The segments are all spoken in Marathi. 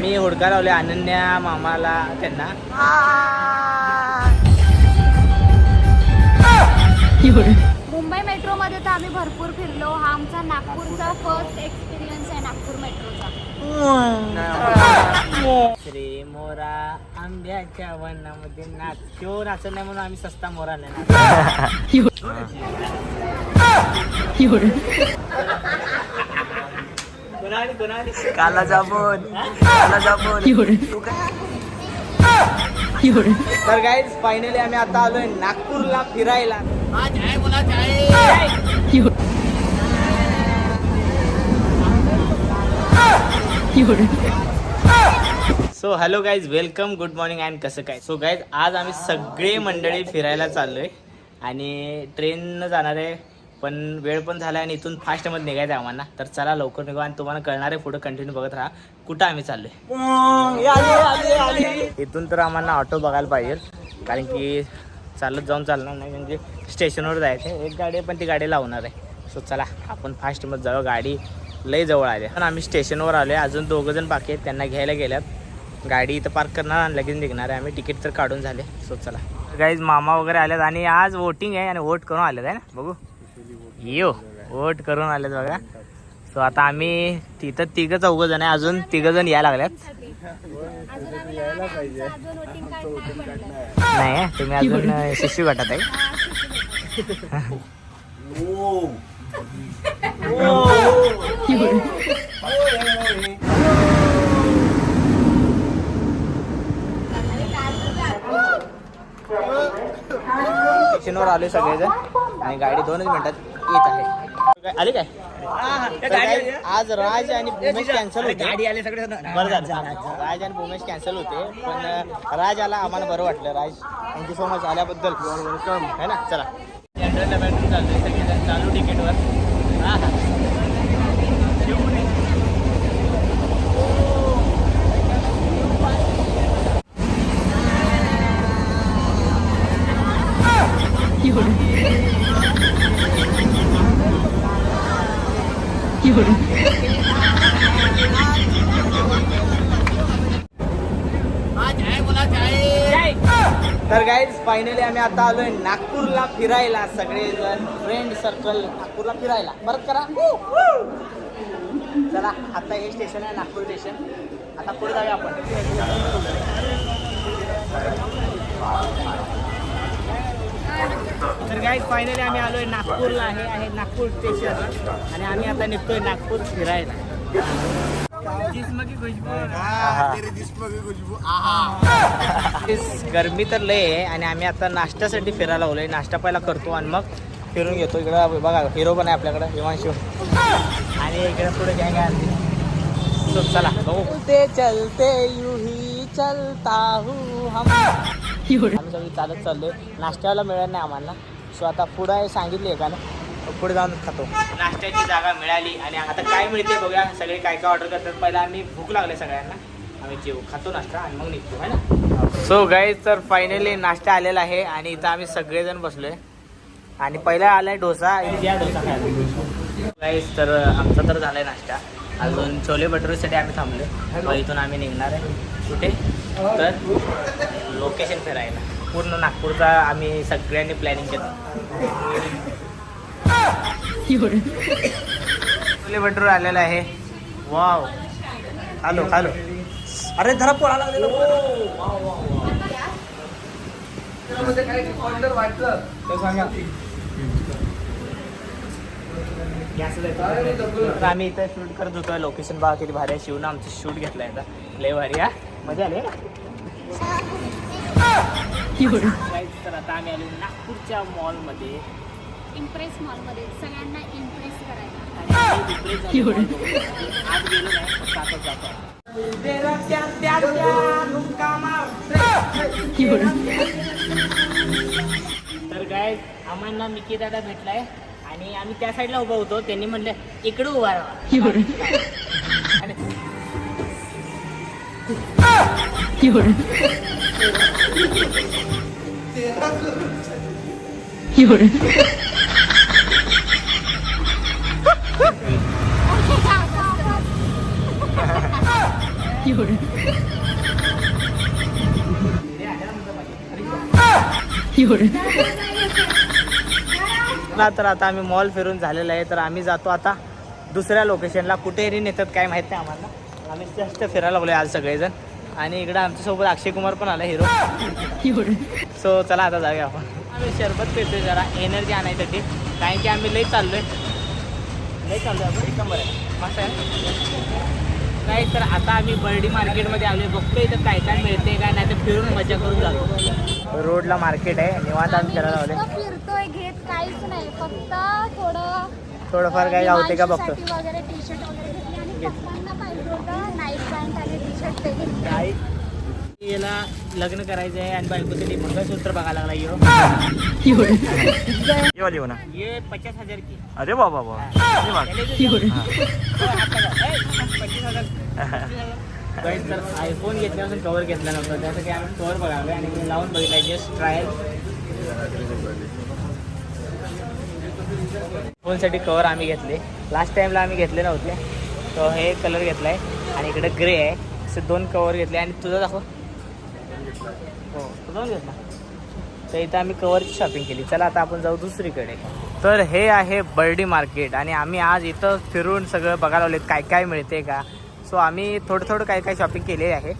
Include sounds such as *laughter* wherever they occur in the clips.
मी हुडका लावले अनन्या मामाला त्यांना. मुंबई मेट्रोमध्ये तर आम्ही भरपूर फिरलो. हा आमचा नागपूरचा फर्स्ट एक्सपिरियन्स आहे नागपूर मेट्रोचा. श्री मोरा आंब्याच्या वनामध्ये नाचो नाचत नाही म्हणून आम्ही सस्ता मोरा नाही काला जाबून काला जाबून तू काय तर गाईज फायनली आम्ही आता आलोय नागपूरला फिरायला. So hello guys welcome good morning and कसं काय? सो गाईज आज आम्ही सगळे मंडळी फिरायला चाललोय आणि ट्रेननं जाणार आहे पण वेळ पण झाला आणि इथून फास्टमध्ये निघायचं आहे आम्हाला. तर चला लवकर निघू आणि तुम्हाला कळणार आहे पुढे कंटिन्यू बघत राहा. कुठं आम्ही चाललोय? इथून तर आम्हाला ऑटो बघायला पाहिजे कारण की चालत जाऊन चालणार नाही म्हणजे स्टेशनवर जायचं आहे एक गाडी आहे पण ती गाडी लावणार आहे. सो चला आपण फास्टमध्ये जाऊ गाडी लय जवळ आली. पण आम्ही स्टेशनवर आलो आहे अजून दोघं जण बाकी आहेत. त्यांना घ्यायला गेल्यात. गाडी इथं पार्क करणार आणि लगेच निघणार आहे. आम्ही तिकीट तर काढून झाले. सो चला. गाईज मामा वगैरे आलेत आणि आज वोटिंग आहे आणि वोट करून आलेत आहे ना? बघू. यो वोट करून आलेत बघा. सो आता आम्ही तिथं तिघं चौघं जण आहे. अजून तिघं जण यायला लागल्यात. नाही तुम्ही अजून शिशू गटात आहे. *laughs* *laughs* स्टेशनवर आले सगळेजण आणि गाडी दोनच मिनिटात येत आहे. काय- आली काय आज राज आणि भूमेश कॅन्सल होते. गाडी आले सगळे बरं झालं राज आणि भूमेश कॅन्सल होते पण राज आला आम्हाला बरं वाटलं. Raj thank you so much आल्याबद्दल. वेलकम है ना? चला. डब्यातून चाललोय सगळेजण चालू तिकीटवर हा हा तर गाईज फायनली आम्ही आता आलोय नागपूरला फिरायला. सगळेजण फ्रेंड सर्कल नागपूरला फिरायला. परत करा. चला आता हे स्टेशन आहे नागपूर स्टेशन आता पुढे जाऊया आपण. तर गाईज फायनली आम्ही आलोय नागपूरला. हे आहे नागपूर स्टेशन आणि आम्ही आता निघतोय नागपूर फिरायला. गरमी तर लय आहे आणि आम्ही आता नाश्त्यासाठी फिरायला लावलोय नाश्ता पहिला करतो आणि मग फिरून घेतो. इकडं बघा हिरो पण आहे आपल्याकडे हिमांशू. आणि इकडे पुढे गँग आहे So, चला चलते चलते यू ही चलता हूँ हम. आम्ही सगळी चालत चाललोय. नाश्त्याला मिळत नाही आम्हाला. सो आता पुढं सांगितली का ना पुढे जाऊन खातो. नाश्त्याची जागा मिळाली आणि आता काय मिळते बघूया. सगळे काय काय ऑर्डर करतात. पहिला आम्ही भूक लागले सगळ्यांना. आम्ही जेव खातो नाश्ता आणि मग निघतो है ना? सो गाईज तर फायनली नाश्ता आलेला आहे आणि इथं आम्ही सगळेजण बसलोय. आणि पहिला आलाय डोसा. या डोसा खायला. गाईज तर आमचा तर झालाय नाश्ता. अजून छोले भटुरेसाठी आम्ही थांबलो मग इथून आम्ही निघणार आहे. कुठे? तर लोकेशन फिरायला. पूर्ण नागपूरचा आम्ही सगळ्यांनी प्लॅनिंग केलं. छोले भटूर आलेला आहे. वाव. हॅलो हॅलो अरे धरा पोळा लागलेला तर आम्ही इथं शूट करत होतो. लोकेशन बघा किती भारी आहे. शिवनं आमचं शूट घेतलं आहे आता. लय भारी हा. मजा आली तर आता आम्ही आलो नागपूरच्या मॉलमध्ये इम्प्रेस मॉलमध्ये सगळ्यांना इम्प्रेस करायला. जातो तर काय आम्हाला मिकी दादा भेटलाय आणि आम्ही त्या साईडला उभा होतो. त्यांनी म्हणलं इकडे उभा राहा. ना तर आता आम्ही मॉल फिरून झालेला आहे तर आम्ही जातो आता दुसऱ्या लोकेशनला कुठेही नेतात काय माहीत नाही आम्हाला. आम्ही जास्त फिरायला लागलो आज सगळेजण. आणि इकडं आमच्यासोबत अक्षय कुमार पण आला हिरो सो चला आता जाऊया आपण. आम्ही शरबत पितोय जरा एनर्जी आणायसाठी. कारण की आम्ही लई चाललो आहे लई चाललोय आपण एक नंबर आहे. मस्त आहे नाही तर आता आम्ही बर्डी मार्केटमध्ये आलोय. बघतोय इथं काय काय मिळते काय नाही तर फिरून मजा करून जातो रोडला मार्केट आहे निवांत आम्ही फिरायला लावले फिरतोय घेत काहीच नाही. फक्त थोडं थोडंफार काही गावते का बघतो वगैरे टी शर्ट वगैरे घेतली आणि पप्पांना पाहिजे होतं नाईट पॅन्ट आणि टी शर्ट ते घेतले. याला लग्न करायचं आहे आणि बायकोसाठी मंगळसूत्र बघायला लागला यो. ये वाली हो ना. ये पचास हजार की. अरे बाबा बाबा तर आयफोन घेतल्यापासून कवर घेतला नव्हता. त्यासाठी आम्ही कवर बघावं आणि लावून बघितला जस्ट ट्रायल फोनसाठी कवर आम्ही घेतले. लास्ट टाइमला आम्ही घेतले नव्हते. तो हे कलर घेतलाय. आणि इकडे ग्रे आहे. असे दोन कवर घेतले. आणि तुझं दाखव. हो घेतला. तर इथं आम्ही कवरची शॉपिंग केली. चला आता आपण जाऊ दुसरीकडे. तर हे आहे बर्डी मार्केट आणि आम्ही आज इथं फिरून सगळं बघायला लावलेत काय काय मिळते का? सो आम्ही थोडं थोडं काय काय शॉपिंग केले आहे.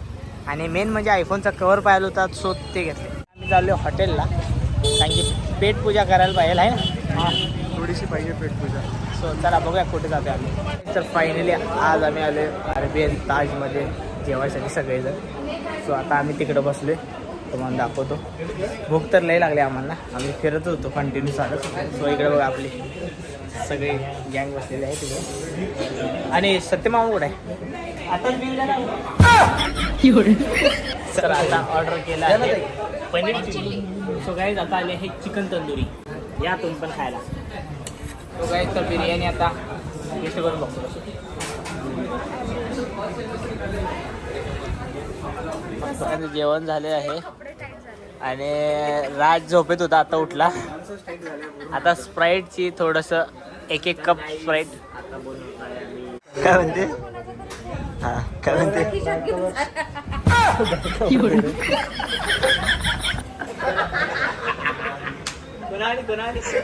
आणि मेन म्हणजे आयफोनचा कवर पाहिलं होता सो ते घेतले. आम्ही चाललो हॉटेलला कारण की पेट पूजा करायला पाहिजे आहे ना? हां थोडीशी पाहिजे पेट पूजा. सो चला बघूया कुठे जातो आम्ही. तर फायनली आज आम्ही आलो अरबियन ताजमध्ये जेवायसाठी सगळेजण. सो आता आम्ही तिकडं बसलोय. तुम्हाला दाखवतो. भूक तर लई लागली आम्हाला. आम्ही फिरत होतो कंटिन्यू चालत. सो इकडे बघा आपली सगळे गँग बसलेले आहे तिकडे. आणि सत्यमामा कुठे आहे? झालं सर आता ऑर्डर केला आहे. पनीर चिल्ली. सो काही आता आले हे चिकन तंदुरी. या तुम्ही पण खायला. तो काय तर बिर्याणी आता टेस्ट करून बघतो. जेवण झाले आहे. आणि राज झोपेत होता आता उठला. आता स्प्राईटची थोडस एक एक कप स्प्राईट काय म्हणते? हा काय म्हणते?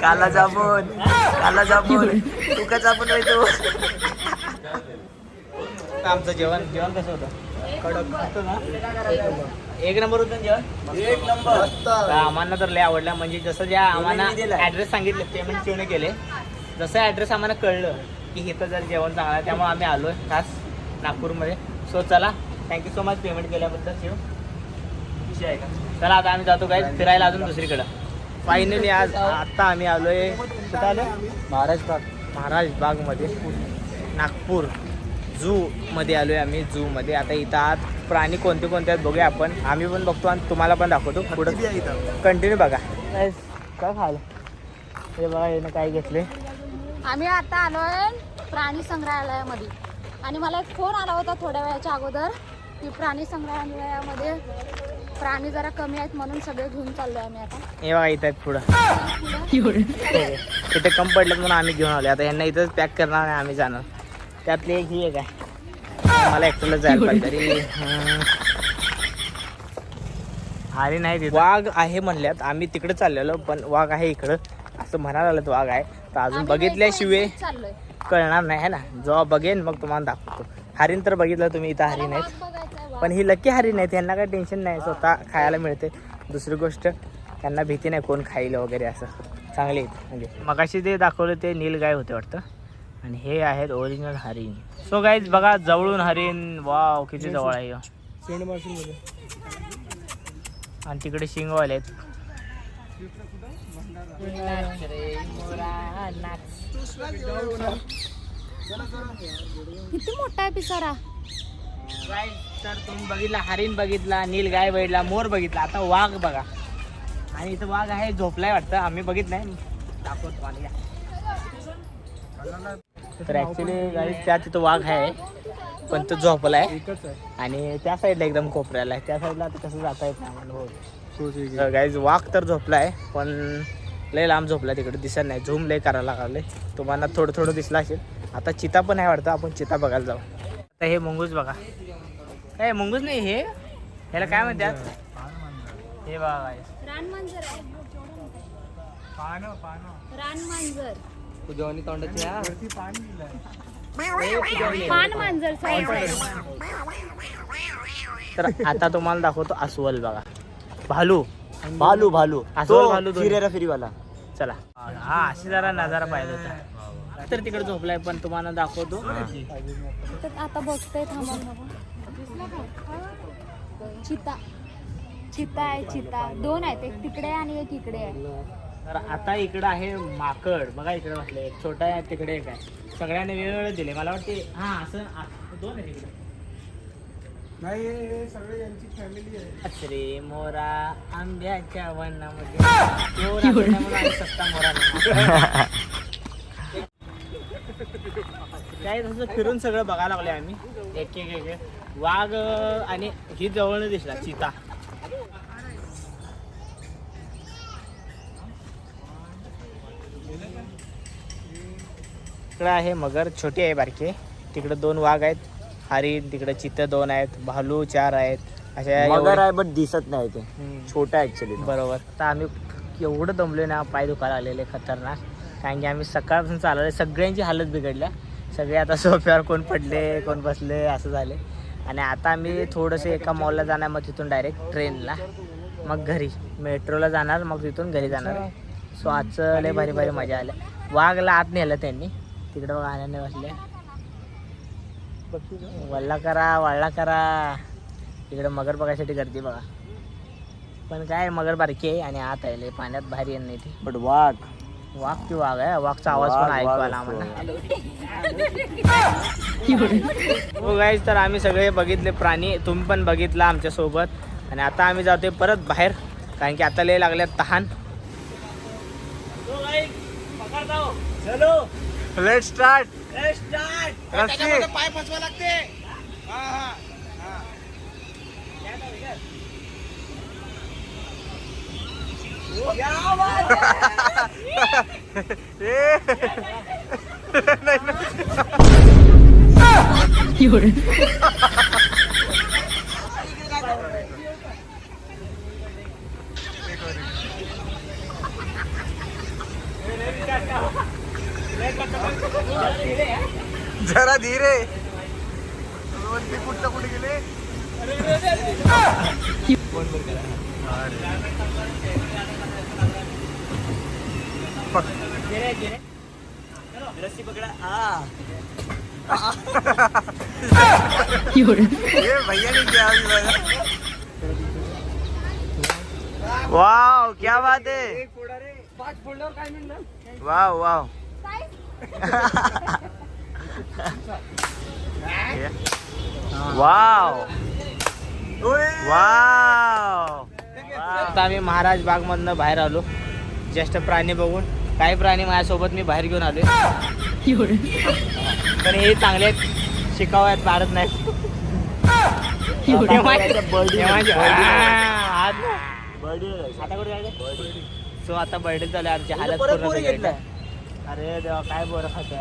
काला जाबून काला जाबून तू का जाबून आमचं जेवण जेवण कसं होतं? कडक. एक नंबर. होतं ना जेवण? एक नंबर. आम्हाला तर लय आवडला. म्हणजे जसं ज्या आम्हाला ॲड्रेस सांगितले पेमेंट चिवणे केले. जसं ॲड्रेस आम्हाला कळलं की इथं जर जेवण चांगलं आहे त्यामुळे आम्ही आलो आहे खास नागपूरमध्ये. सो चला. थँक्यू सो मच पेमेंट केल्याबद्दल शिव. विषय आहे का? चला आता आम्ही जातो काय फिरायला अजून दुसरीकडं. फायनली आज आत्ता आम्ही आलो आहे कुठं आलो महाराज बाग. महाराज बागमध्ये. नागपूर. झू मध्ये आलोय आम्ही झू मध्ये आता इथं आत प्राणी कोणते कोणते आहेत बघूया आपण. आम्ही पण बघतो आणि तुम्हाला पण दाखवतो. पुढं कंटिन्यू बघा. काय काय खायला? हे बघा यानं काय घेतले आम्ही आता आलोय प्राणी संग्रहालयामध्ये. आणि मला एक फोन आला होता थोड्या वेळाच्या अगोदर की प्राणी संग्रहालयामध्ये प्राणी जरा कमी आहेत म्हणून सगळे घेऊन चाललोय आम्ही आता. हे बघा इथं आहेत पुढं. इथे कम पडलं म्हणून आम्ही घेऊन आलो आता यांना इथंच पॅक करणार आणि आम्ही जाणार. त्यातली एक ही एक आहे. मला एकट्याला जायला पाहिजे. अरे नाही तिथं. वाघ आहे म्हणल्यात. आम्ही तिकडे चाललेलो पण वाघ आहे इकडं. असं म्हणायला लागलं वाघ आहे. तर अजून बघितल्याशिवाय चाललोय. कळणार नाही है ना? जेव्हा बघेन मग तुम्हाला दाखवतो. हरिण तर बघितलं तुम्ही इथं हरिण आहेत. पण ही लकी हरिण आहेत. यांना काही टेन्शन नाही. स्वतः खायला मिळते. दुसरी गोष्ट त्यांना भीती नाही कोण खाईल वगैरे असं. चांगले आहेत म्हणजे मगाशी ते दाखवलं ते नीलगाय होते वाटतं. आणि हे आहेत ओरिजिनल हरिण. सो गाईज बघा जवळून हरिण. वाव किती जवळ आहे. आणि तिकडे शिंगवाले आहेत. किती मोठा आहे पिसारा? तर तुम्ही बघितला हरिण बघितला नील गाय बघितला मोर बघितला. आता वाघ बघा. आणि इथं वाघ आहे झोपलाय वाटतं. आम्ही बघित नाही. दाखवतो या. तर ऍक्च्युली गाईज त्या तिथं वाघ आहे पण तो झोपलाय. आणि त्या साईडला एकदम कोपऱ्याला आहे. त्या साईडला आता कसं जाता येत नाही. आम्हाला हो गाईज वाघ तर झोपलाय पण लय लांब झोपला तिकडे. दिसत नाही. झूम लय करायला लागले. तुम्हाला थोडं थोडं दिसलं असेल. आता चिता पण आहे वाटतं. आपण चिता बघायला जाऊ. आता हे मुंगूस बघा. हे मुंगूस नाही हे. ह्याला काय म्हणतात? हे बघा मांजर आहे रान मांजर तुझ्या तोंडाची हा पान मांजर सॉरी तर आता तुम्हाला दाखवतो अस्वल बघा. भालू. भालू भालू. अस्वल भालू दोन्ही. फिरेरा फेरीवाला. चला. हा अशी जरा नजारा पाहिजे होता. तर तिकडे झोपलाय पण तुम्हाला दाखवतो. तर आता बघतोय थांबा चिता. चिता आहे चिता. दोन आहेत एक तिकडे आहे आणि एक इकडे आहे. तर आता इकडं आहे माकड. बघा इकडे बसले. एक छोटा आहे तिकडे एक आहे. सगळ्यांनी वेगवेगळे दिले. मला वाटते हा असं आ- दोन आहे. तिकडे अरे मोरा आंब्याच्या वनामध्ये. मोरा मोरा नाही. काय तसं फिरून सगळं बघायला लागले आम्ही. एक एक एक एक. वाघ अं, आणि ही जवळ दिसला चिता. इकडं आहे मगर छोटी आहे बारकी. तिकडे दोन वाघ आहेत हरिण तिकडे चित्त दोन आहेत भालू चार आहेत. अशा मगर एवढे- आहे बट दिसत नाही ते. हम्म. छोटा ऍक्च्युली बरोबर. तर आम्ही एवढं दमले ना पाय दुखायला आलेले खतरनाक. कारण की आम्ही सकाळपासून चालवले सगळ्यांची हालत बिघडल्या. सगळे आता *laughs* सोफ्यावर कोण पडले कोण बसले असं झाले. आणि आता आम्ही थोडंसं एका मॉलला जाणार मग तिथून डायरेक्ट ट्रेनला मग घरी. मेट्रोला जाणार मग तिथून घरी जाणार. सो आजचं लय भारी भारी मजा आल्या. वाघला आत नेलं त्यांनी. तिकडं बघा आनंद बसले. वल्ला करा वळला करा. इकडं मगर बघायसाठी गर्दी बघा. पण काय मगर बारकी आहे आणि आत आहे पाण्यात बाहेर येत नाही ती. बट वाघ. वाघ की वाघ आहे वाघचा आवाज पण ऐकू आला. आम्हाला. हो गाईज तर आम्ही सगळे बघितले प्राणी. तुम्ही पण बघितला आमच्यासोबत आणि आता आम्ही जातोय परत बाहेर कारण की आता लय लागल्यात तहान. चलो. लेट स्टार्ट पाय फसवा लागते. *laughs* *laughs* *laughs* जरा धीरे. कुठं कुठे गेले रस्सी पकडा ये भैया ने क्या वाह क्या बात है. वाह. वाह वाव. वाव. आता आम्ही महाराज बाग मधनं बाहेर आलो. ज्येष्ठ प्राणी बघून. काही प्राणी माझ्यासोबत मी बाहेर घेऊन आलोय. पण हे चांगले आहेत. शिकाऊ आहेत मारत नाही सो आता बर्थडे आहे आमची हालत परत पूर्ण. अरे देवा काय बरं खात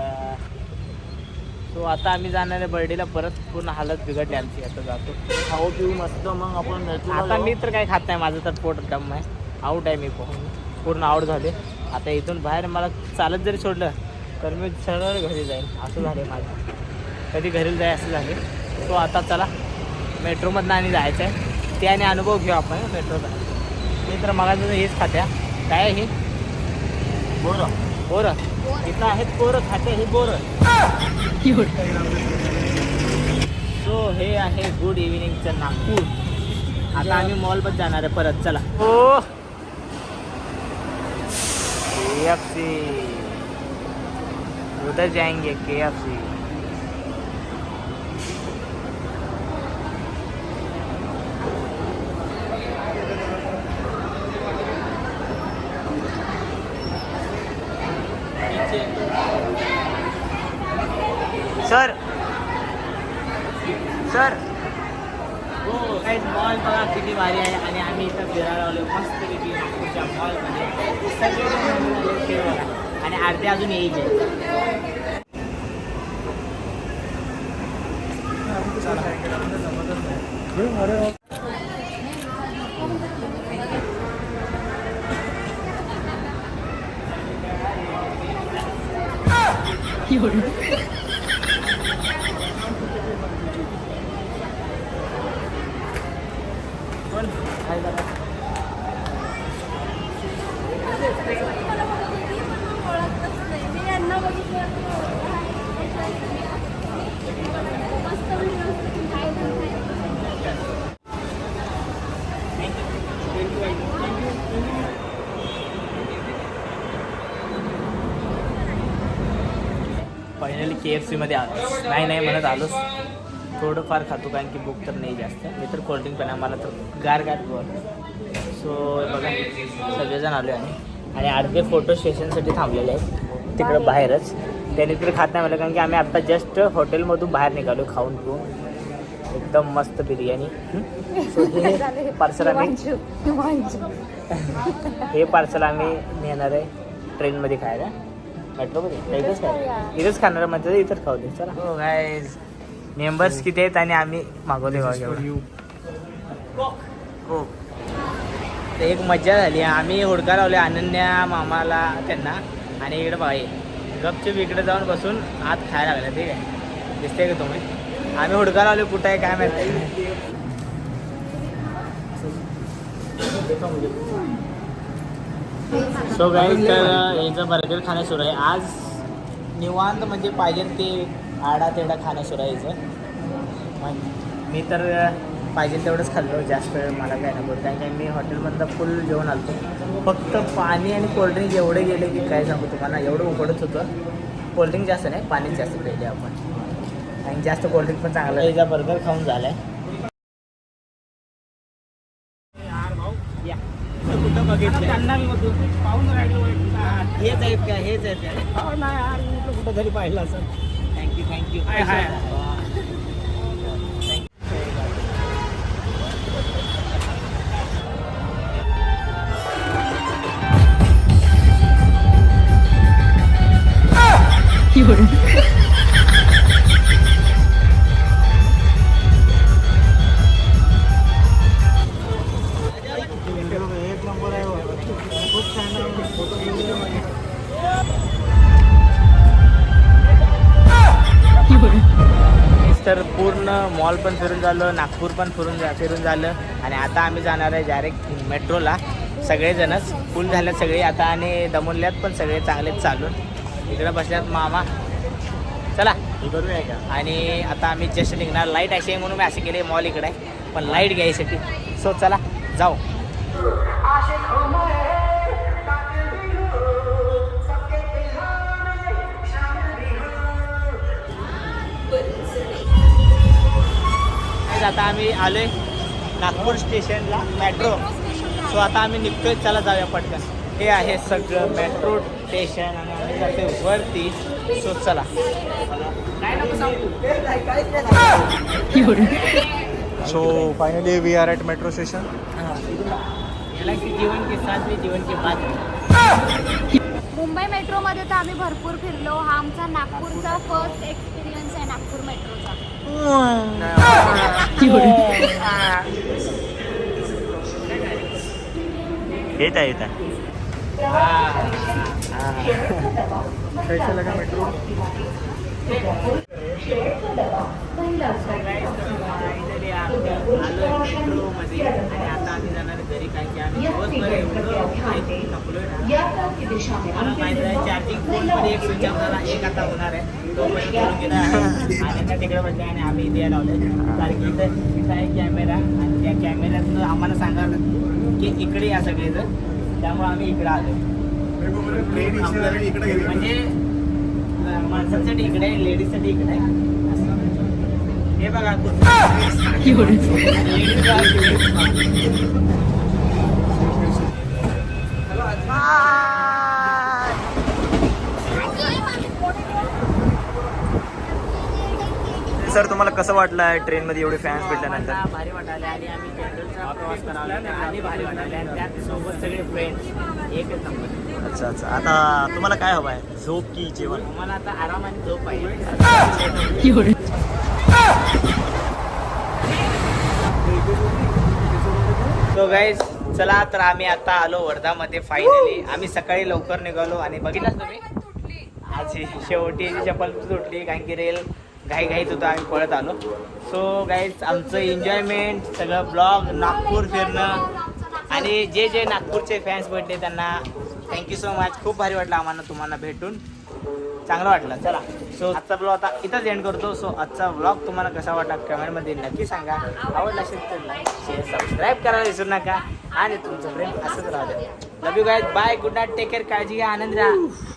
सो आता आम्ही जाणार आहे बर्थडेला परत पूर्ण हालत बिघडली आमची आता जातो. खाऊ पिऊ मस्त मग आपण आता मी तर काही खात नाही माझं तर पोट डम आहे. आऊट आहे मी पूर्ण पूर्ण आऊट झाले. आता इथून बाहेर मला चालत जरी सोडलं तर मी सरळ घरी जाईन. असं झाले माझं. कधी घरी जाय असं झाले तो आता चला मेट्रोमधनं आणि जायचं आहे ते आणि अनुभव घेऊ आपण मेट्रोचा. मी तर मगाचं हेच खात्या. काय हे? बोला बोरं. इथं आहेत पोरं खाते हे बोरं. सो हे आहे गुड इव्हिनिंगचं नागपूर. आता आम्ही मॉलमध्ये जाणार आहे परत चला. हो. के एफ सी उधर जाएंगे के एफ सी आणि आरती अजून यायची आहे You're के एफ सीमध्ये आलो नाही नाही म्हणत आलोच थोडंफार खातो कारण की भूक तर नाही जास्त. मी तर कोल्ड्रिंक पण आहे मला तर गार गार सो बघा सगळेजण आलो आहे आणि अर्धे फोटो स्टेशनसाठी थांबलेले आहेत. तिकडं बाहेरच. त्याने तरी खात नाही मला कारण की आम्ही आत्ता जस्ट हॉटेलमधून बाहेर निघालो खाऊन पिऊन. एकदम मस्त बिर्याणी. हे? पार्सल आम्ही हे पार्सल आम्ही नेणार आहे ट्रेनमध्ये खायला. मेट्रोमध्ये इथंच काय इथंच खाणार म्हणजे इथंच खाऊ दे चला. हो काय मेंबर्स किती आहेत आणि आम्ही मागवले हो. ते एक मज्जा झाली. आम्ही हुडका लावले अनन्या मामाला त्यांना. आणि इकडे हे. गपचूप इकडे जाऊन बसून आत खायला लागला ठीक आहे? दिसते का तुम्ही? आम्ही हुडका लावले कुठं आहे काय माहिती? *laughs* सो गाईज तर याचं बर्गर खाणं सुरू आहे आज निवांत म्हणजे पाहिजे ते आडा तेवढा खाणं सुरू आहे याचं. मी तर पाहिजे तेवढंच खाल्लो जास्त मला काय नको. कारण की मी हॉटेलमधलं फुल जेवण आलतो. फक्त पाणी आणि कोल्ड्रिंक एवढे गेले की काय सांगू तुम्हाला एवढं उघडत होतं. कोल्ड्रिंक जास्त नाही पाणीच जास्त प्यायले आपण. आणि जास्त कोल्ड्रिंक पण चांगलं आहे याचा बर्गर खाऊन झाला आहे कुठं बघितलं पाहून हेच आहेत का हेच आहेत का नाही यार मी कुठं तरी पाहिलं असं. थँक्यू थँक्यू एक मॉल पण फिरून झालं नागपूर पण फिरून जा फिरून झालं. आणि आता आम्ही जाणार आहे डायरेक्ट मेट्रोला. सगळेजणच फुल झाल्यात सगळे. आता आणि दमवल्यात पण सगळे चांगलेच चालून. इकडे बसल्यात मामा. चला. करूया का? आणि आता आम्ही जस्ट निघणार. लाइट अशी आहे म्हणून मी असे केले मॉल इकडे. आहे पण लाइट घ्यायसाठी. सो चला. जाऊ. आता आम्ही आलोय नागपूर स्टेशनला मेट्रो सो आता आम्ही निघतोय चला जाऊया पटकन. हे आहे सगळं मेट्रो स्टेशन आणि आम्ही जातोय वरती. सो चला. We are at metro station. याला की जीवन के साथ भी जीवन के बाद मुंबई मेट्रोमध्ये तर आम्ही भरपूर फिरलो. हा आमचा नागपूरचा फर्स्ट एक्सपिरियन्स आहे नागपूर मेट्रोचा. येत आहे येत आहे कैसा लगा मेट्रो फोनमध्ये एक स्विच झाला एक आता होणार आहे. तो पण करून आहे आणि त्या तिकडे बसले आणि आम्ही इथे लावले कारण की इथं इथं आहे कॅमेरा आणि त्या कॅमेऱ्यातनं आम्हाला सांगायला की इकडे या सगळेजण त्यामुळे आम्ही इकडे आलो म्हणजे अं, माणसांसाठी इकडे लेडीजसाठी इकडे हे बघा सर तुम्हाला कसं वाटलं आहे ट्रेन मध्ये एवढे फॅन्स भेटल्यानंतर? भारी वाटाले आणि आम्ही जनरलचा प्रवास करावा आणि भारी वाटाले आणि त्यात सोबत सगळे फ्रेंड्स एकच नंबर अच्छा अच्छा. आता तुम्हाला काय हवं आहे? झोप की जेवण? मला आता आराम आणि झोप पाहिजे. सो गाईज चला तर आम्ही आता आलो वर्धामध्ये फायनली आम्ही सकाळी लवकर निघालो आणि बघितलाच तुम्ही? आज ही शेवटी चप्पल तुटली कारण की रेल घाई घाईत होतो आम्ही पळत आलो. सो गाईज आमचं एन्जॉयमेंट सगळं ब्लॉग नागपूर फिरणं. आणि जे जे नागपूरचे फॅन्स भेटले त्यांना थँक्यू सो मच खूप भारी वाटलं आम्हाला तुम्हाला भेटून. चांगलं वाटलं. चला. सो आजचा ब्लॉग आता इथंच एंड करतो. सो आजचा ब्लॉग तुम्हाला कसा वाटला कमेंटमध्ये नक्की सांगा. आवडला असेल तर लाईक शेअर सबस्क्राईब करायला विसरू नका. आणि तुमचं प्रेम असंच राहू द्या. Love you guys bye good night take care काळजी घ्या. आनंद राहा